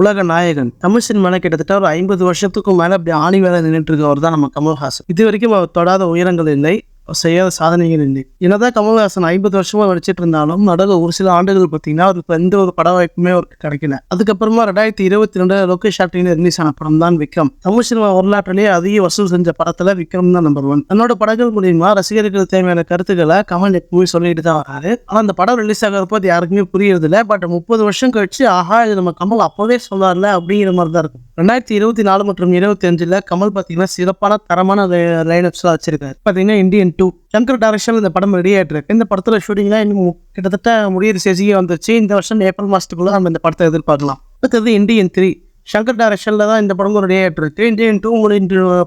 உலக நாயகன். தமிழ் சினிமாவில் கிட்டத்தட்ட ஒரு ஐம்பது வருஷத்துக்கும் மேலே அப்படி ஆணி வேலை நின்றுட்டு இருக்கவர் தான் நம்ம கமல்ஹாசன். இது வரைக்கும் அவர் தொடாத உயரங்கள் இல்லை. செய்யாத சாதனைகள் இல்லை. என்னதான் கமல்ஹாசன் ஐம்பது வருஷமா நடிச்சிட்டு இருந்தாலும் நடுவில் ஒரு சில ஆண்டுகள் பார்த்தீங்கன்னா அவருக்கு எந்த ஒரு பட வாய்ப்புமே அவருக்கு கிடைக்கல. அதுக்கப்புறமா ரெண்டாயிரத்தி இருபத்தி ரெண்டு லோகேஷ் ஷாட்டிங் ரிலீஸ் ஆன படம் தான் விக்ரம். தமிழ் சினிமா வரலாற்றிலேயே அதிக வசூல் செஞ்ச படத்துல விக்ரம் தான் நம்பர் ஒன் தன்னோட படங்கள் மூலியமா ரசிகர்களுக்கு தேவையான கருத்துக்களை கமல் எப்பவுமே சொல்லிட்டு தான் வராரு. ஆனா அந்த படம் ரிலீஸ் ஆகிறப்போ அது யாருக்குமே புரியறது இல்லை பட் முப்பது வருஷம் கழிச்சு ஆஹா இது நம்ம கமல் அப்பவே சொன்னார்ல அப்படிங்கிற மாதிரி தான் இருக்கும். ரெண்டாயிரத்தி இருபத்தி நாலு மற்றும் இருபத்தி அஞ்சுல கமல் பார்த்தீங்கன்னா சிறப்பான தரமான லைனப்ஸ்லாம் வச்சிருக்காரு. பார்த்தீங்கன்னா இந்தியன் டூ சங்கர் டேரக்ஷன் இந்த படம் ரெடி ஆயிட்டு இந்த படத்தில் ஷூட்டிங்லாம் இன்னும் கிட்டத்தட்ட முடியிற சேசியே வந்துச்சு இந்த வருஷம் ஏப்ரல் மாதத்துக்குள்ளே நம்ம இந்த படத்தை எதிர்பார்க்கலாம். அடுத்தது இந்தியன் த்ரீ சங்கர் டேரக்ஷனில் தான் இந்த படமும் ரெடி ஆகிட்டு இண்டியன் டூ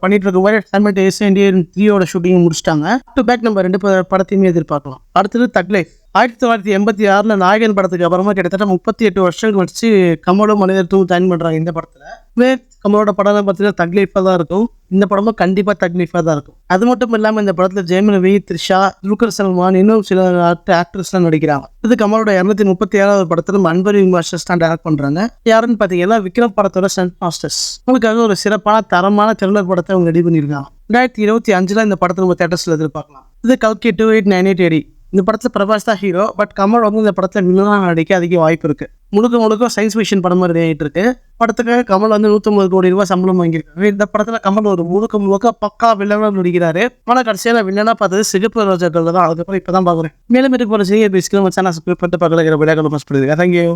பண்ணிட்டு இருக்க மாதிரி சைமல்டேஸ் இண்டியன் த்ரீயோட ஷூட்டிங் முடிச்சிட்டாங்க. டு பேக் நம்ம ரெண்டு படத்தையுமே எதிர்பார்க்கலாம். அடுத்தது தக்லைஃப் ஆயிரத்தி தொள்ளாயிரத்தி எண்பத்தி ஆறில் நாயகன் படத்துக்கு அப்புறமா கிட்டத்தட்ட முப்பத்தி எட்டு வருஷம் கழிச்சு கமலும் மனிதர் ஜாயின் பண்ணுறாங்க இந்த படத்தில். கமலோட படம் பார்த்தீங்கன்னா தக்லீஃபாக தான் இருக்கும். இந்த படமும் கண்டிப்பாக தக்லீஃபாக தான் இருக்கும். அது மட்டும் இல்லாமல் இந்த படத்தில் ஜெயம் ரவி த்ரிஷா துல்கர் சல்மான் இன்னும் சில ஆக்டர்ஸ்லாம் நடிக்கிறாங்க. இது கமலோட இரநூத்தி முப்பத்தி ஏழாவது படத்தில் அன்பரி மாஸ்டர்ஸ் தான் டேரக்ட் பண்ணுறாங்க யாருன்னு பார்த்தீங்கன்னா விக்ரம் படத்தோட சென்ட் மாஸ்டர்ஸ் உங்களுக்காக ஒரு சிறப்பான தரமான த்ரில்லர் படத்தை அவங்க ரெடி பண்ணியிருக்காங்க. ரெண்டாயிரத்தி இருபத்தி அஞ்சில் இந்த படத்தை நம்ம தேட்டர்ஸில் எதிர்பார்க்கலாம். இது கல்கி two eight nine eight AD. இந்த படத்தில் பிரபாஸ் தான் ஹீரோ பட் கமல் வந்து இந்த படத்தில் நின்றுதான் நடிக்க அதிக வாய்ப்பு இருக்கு. முழுக்க முழுக்க சயின்ஸ் ஃபிக்ஷன் படம் மாதிரி ஆகிட்டு இருக்கு. படத்துக்காக கமல் வந்து நூற்றம்பது கோடி ரூபாய் சம்பளம் வாங்கியிருக்காரு. இந்த படத்தில் கமல் ஒரு முழுக்க முழுக்க பக்கா வில்லனாக நடிக்கிறாரு. ஆனால் கடைசியில் வில்லனாக பார்த்தது சிகப்பு ரோஜாக்கள் தான். அதுக்கப்புறம் இப்போ தான் பார்க்குறேன். மேலும் இருக்க போகிற செய்ய பேசிக்கலாம் சேனல் சப்ஸ்கிரைப் பண்ணிட்டு பக்கத்தில் இருக்கிற விளையாட்டு மஸ்ட் பண்ணுங்க தேங்க்யூ